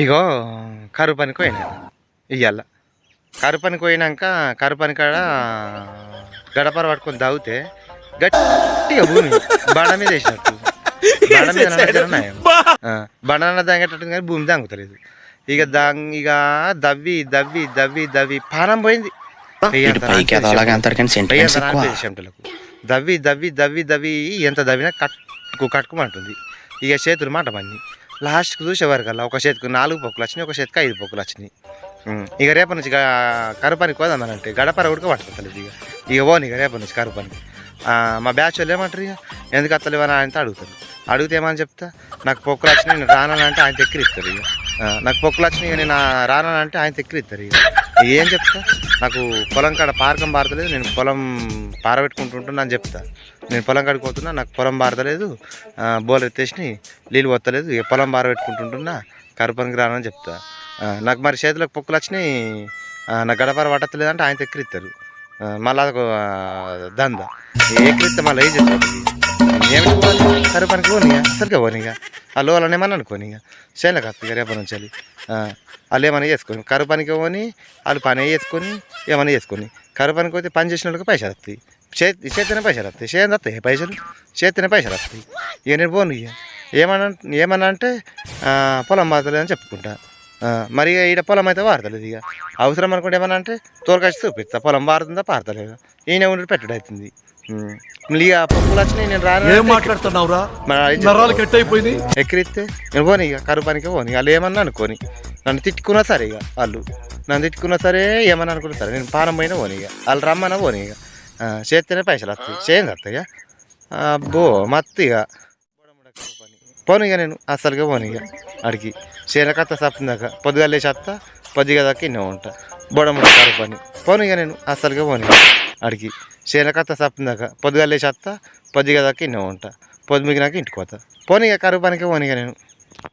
ఇగో కరువు పనికి పోయినా ఇయ్యాల. కరువు పనికి పోయినాక కరువు పని కాడ గడపర పట్టుకొని తాగితే గట్టిగా భూమి బండ మీద వేసినట్టు. బండ మీద బండ మీద తాగేటట్టు కానీ భూమి తాగుతలేదు. ఇక దాంగ్ ఇక దవ్వి దవ్వి దవ్వి దవ్వి పానం పోయింది. చెమటలకు దవ్వి దవ్వి దవ్వి దవ్వి ఎంత దవ్వినా కట్టుకు కట్టుకోమంటుంది. ఇక చేతులు మాట మన్ని లాస్ట్కి చూసేవారికల్లా ఒక చేతికి నాలుగు పొక్కులు వచ్చినాయి ఒక చేతికి ఐదు పొక్కులు వచ్చినాయి. ఇక రేపటి నుంచి కరుపనికి పోదామనంటే గడపర ఉడక పట్టుకోలేదు ఇక. ఇక పోను ఇక రేపటి నుంచి కరుపని. మా బ్యాచ్ వాళ్ళు ఏమంటారు ఇక? ఎందుకు అత్తలేవని ఆయనతో అడుగుతారు. అడిగితే ఏమని చెప్తా? నాకు పొక్కులు వచ్చినాయి నేను రానంటే ఆయన ఎక్కిరిస్తారు ఇక. నాకు పొక్కులు వచ్చినాయి ఇక నేను రానంటే ఆయన ఎక్కిరిస్తారు ఇక. ఇక ఏం చెప్తా? నాకు పొలం కాడ పారకం పారతలేదు నేను పొలం పారబెట్టుకుంటుంటున్నా అని చెప్తా. నేను పొలం కాడికి పోతున్నా నాకు పొలం బారతలేదు ఆ, ఎత్తేసి నీళ్ళు పోతలేదు ఇక పొలం బార పెట్టుకుంటుంటున్నా కరుపనికి రానని చెప్తా. నాకు మరి చేతులకు పొక్కులు వచ్చినాయి నాకు గడపర పట్టలేదు అంటే ఆయన ఎక్కిరిస్తారు మళ్ళీ అదొక దంద. ఎక్కిరిస్తే మళ్ళీ ఏం చెప్తారు ఏమిటి పోవాలి కరుపనికి పోనీ సరిగ్గా పోనీగా ఆ లోలని అనుకోని ఇక. చేయలేక ఇక రేపటి నుంచి వాళ్ళు. ఏమైనా చేసుకొని కరువు పనికి పోని వాళ్ళు పని వేసుకొని ఏమైనా చేసుకొని కరువు పనికి పోతే పని చేసిన వాళ్ళకి పైసలు వస్తాయి. చేతి చేతినే పైసలు వస్తాయి చేతి వస్తాయి పైసలు చేతినే పైసలు వస్తాయి ఇక నేను పోను ఇక ఏమన్నా ఏమన్నా అంటే పొలం మారతలేదు అని చెప్పుకుంటా మరి ఇక ఈడ పొలం అయితే వాడతలేదు ఇక అవసరం అనుకుంటే ఏమన్నా అంటే తోరకాచి చూపిస్తా పొలం వారుతుందా పారతలేదా ఈయన ఉండి పెట్టుడు అవుతుంది ఇక పప్పులు వచ్చినాయి నేను రాను ఏం మాట్లాడుతున్నావురా నరాలు కట్ అయిపోయింది ఎక్కిరిస్తే నేను పోనీ ఇక కరువు పనికి పోనీ వాళ్ళు ఏమన్నా అనుకోని నన్ను తిట్టుకున్నా సరే ఇక వాళ్ళు నన్ను తిట్టుకున్నా సరే ఏమన్నా అనుకున్నా సరే నేను పానం పోయినా పోనీ ఇక వాళ్ళు రమ్మన్నా పోనీ ఇక చేస్తేనే పైసలు వస్తాయి చేయండి వస్తాయి అబ్బో మత్తు ఇక పోను ఇక నేను అస్సలుగా పోను ఇక అడిగి చీరకత్త సప్పిందాక పొద్దుగా లేచేస్తా పొద్దుగా దాకా ఇన్నో ఉంటా బొడముడ కరువు పని పోను ఇక నేను అస్సలుగా పోను ఇక అడిగి చీరకత్త సప్పిందాక పొద్దుగా లేచేస్తా పొద్దుగా దాకా ఇన్నో ఉంటా పొద్దుమిగినాక ఇంటికి పోతా పోను ఇక కరువు పనికి పోను ఇక నేను